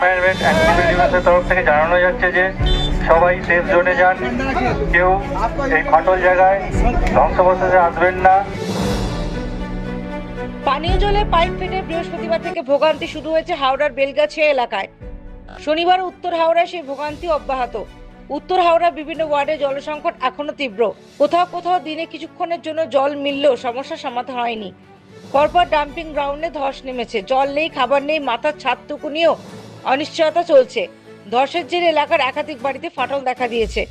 Department activity ডিভিশনের তরফ থেকে জানানো যাচ্ছে যে সবাই সেফ জোনে যান। কেউ এই ফাটল জায়গায় ধ্বংসবশেষে আসবেন না। পানীয় জলে পাইপ ফেটে বৃহস্পতিবার থেকে ভোগান্তি শুরু হয়েছে হাওড়ার বেলগাছিয়া এলাকায়। শনিবার উত্তর হাওড়ায় সেই ভোগান্তি অব্যাহত। উত্তর হাওড়ার বিভিন্ন ওয়ার্ডে জলসংকট এখনও তীব্র। কোথাও কোথাও দিনে কিছুক্ষণের জন্য জল মিললেও সমস্যার সমাধান হয়নি। পরপর ডাম্পিং গ্রাউন্ডে ধস নেমেছে। জল নেই, খাবার নেই, মাথার ছাদটুকু নিয়েও অনিশ্চয়তা চলছে। ধসের জেরে এলাকার একাধিক বাড়িতে ফাটল দেখা দিয়েছে।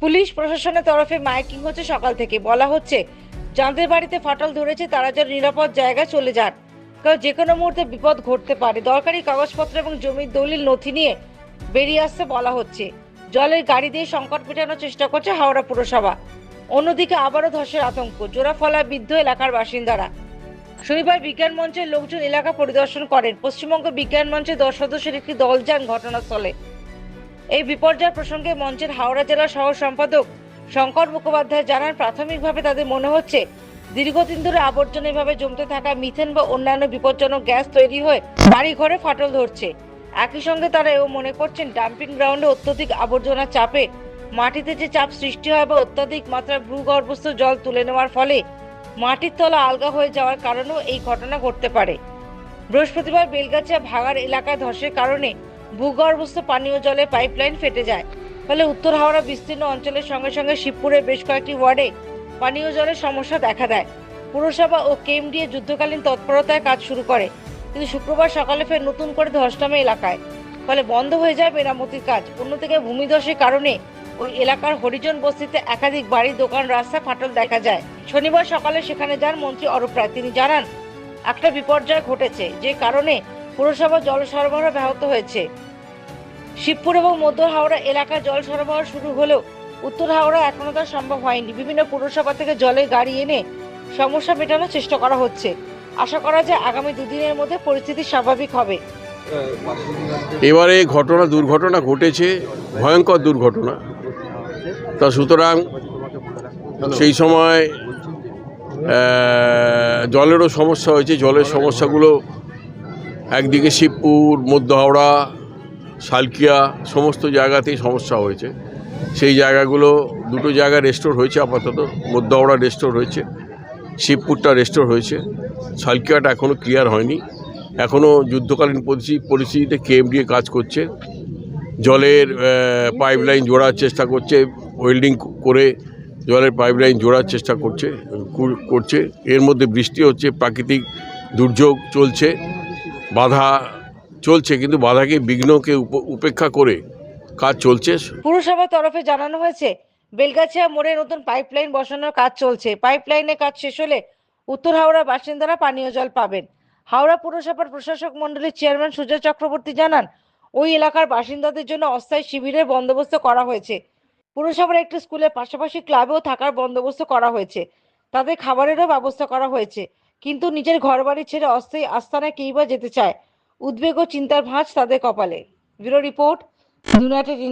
পুলিশ প্রশাসনের তরফে মাইকিং হচ্ছে সকাল থেকে। বলা হচ্ছে, যাদের বাড়িতে ফাটল ধরেছে, তারা যেন নিরাপদ জায়গায় চলে যান। কারণ যে কোনো মুহূর্তে বিপদ ঘটতে পারে। দরকারি কাগজপত্র এবং জমির দলিল, নথি নিয়ে বেরিয়ে আসতে বলা হচ্ছে। জলের গাড়ি দিয়ে সংকট মেটানোর চেষ্টা করছে হাওড়া পুরসভা। অন্যদিকে আবারও ধসের আতঙ্ক। জোড়াফলা বিদ্ধ এলাকার বাসিন্দারা। শনিবার বিজ্ঞান মঞ্চের লোকজন এলাকা পরিদর্শন করেন। পশ্চিমবঙ্গ বিজ্ঞান মঞ্চের দশ সদস্যের একটি দল যান ঘটনাস্থলে। এই বিপর্যয় প্রসঙ্গে মঞ্চের হাওড়া জেলা সহ সম্পাদক শঙ্কর মুখোপাধ্যায় জানান, প্রাথমিকভাবে তাদের মনে হচ্ছে, দীর্ঘদিন ধরে আবর্জনা এভাবে জমতে থাকা মিথেন বা অন্যান্য বিপজ্জনক গ্যাস তৈরি হয়ে বাড়ি ঘরে ফাটল ধরছে। একই সঙ্গে তারা এও মনে করছেন, ডাম্পিং গ্রাউন্ডে অত্যধিক আবর্জনা চাপে মাটিতে যে চাপ সৃষ্টি হয় বা অত্যাধিক মাত্রায় ভূগর্ভস্থ জল তুলে নেওয়ার ফলে মাটির তলা আলগা হয়ে যাওয়ার কারণেও এই ঘটনা ঘটতে পারে। বৃহস্পতিবার বেলগাছিয়া ভাগার এলাকায় ধসের কারণে ভূগর্ভস্থ পানীয় জলের পাইপলাইন ফেটে যায়। ফলে উত্তর হাওড়া বিস্তীর্ণ অঞ্চলের সঙ্গে সঙ্গে শিবপুরের বেশ কয়েকটি ওয়ার্ডে পানীয় জলের সমস্যা দেখা দেয়। পুরসভা ও কেএমডিএ যুদ্ধকালীন তৎপরতায় কাজ শুরু করে। কিন্তু শুক্রবার সকালে ফের নতুন করে ধস নামে এলাকায়। ফলে বন্ধ হয়ে যায় মেরামতির কাজ। অন্যদিকে ভূমিধসের কারণে ওই এলাকার হরিজন বস্তিতে একাধিক বাড়ি দোকান, রাস্তা, ফাটল দেখা যায়। শনিবার সকালে সেখানে যান মন্ত্রী অরূপ রায়। তিনি জানান, একটা বিপর্যয় ঘটেছে, যে কারণে পুরসভা জল সরবরাহ ব্যাহত হয়েছে। শিবপুর এবং মধ্য হাওড়া এলাকায় জল সরবরাহ শুরু হলেও উত্তর হাওড়া এখনও তা সম্ভব হয়নি। বিভিন্ন পুরসভা থেকে জলের গাড়ি এনে সমস্যা মেটানোর চেষ্টা করা হচ্ছে। আশা করা যায় আগামী দুদিনের মধ্যে পরিস্থিতি স্বাভাবিক হবে। এবারে এই ঘটনা, দুর্ঘটনা ঘটেছে, ভয়ঙ্কর দুর্ঘটনা। তা সুতরাং সেই সময় জলেরও সমস্যা হয়েছে। জলের সমস্যাগুলো একদিকে শিবপুর, মধ্য হাওড়া শালকিয়া সমস্ত জায়গাতেই সমস্যা হয়েছে। সেই জায়গাগুলো দুটো জায়গা রেস্টোর হয়েছে আপাতত। মধ্য হাওড়া রেস্টোর হয়েছে, শিবপুরটা রেস্টোর হয়েছে। সালকিয়াটা এখনও ক্লিয়ার হয়নি। এখনও যুদ্ধকালীন পরিস্থিতি পরিস্থিতিতে কেএমডিএ কাজ করছে। জলের পাইপলাইন জোড়ার চেষ্টা করছে। ওয়েল্ডিং করে জলের পাইপলাইন জোড়ার চেষ্টা করছে করছে। এর মধ্যে বৃষ্টি হচ্ছে, প্রাকৃতিক দুর্যোগ চলছে, বাধা চলছে, কিন্তু বাধাকে বিঘ্নকে উপ- উপেক্ষা করে কাজ চলছে। পুরসভার তরফে জানানো হয়েছে, বেলগাছিয়া মোড়ে নতুন পাইপলাইন বসানোর কাজ চলছে। পাইপলাইনের কাজ শেষ হলে উত্তর হাওড়ার বাসিন্দারা পানীয় জল পাবেন। হাওড়া পুরসভার প্রশাসক মণ্ডলীর চেয়ারম্যান সুজয় চক্রবর্তী জানান, ওই এলাকার বাসিন্দাদের জন্য অস্থায়ী শিবিরের বন্দোবস্ত করা হয়েছে। পুরসভার একটি স্কুলের পাশাপাশি ক্লাবেও থাকার বন্দোবস্ত করা হয়েছে। তাদের খাবারেরও ব্যবস্থা করা হয়েছে। কিন্তু নিজের ঘর বাড়ি ছেড়ে অস্থায়ী আস্তানায় কেই বা যেতে চায়। উদ্বেগ ও চিন্তার ভাঁজ তাদের কপালে। Bureau report United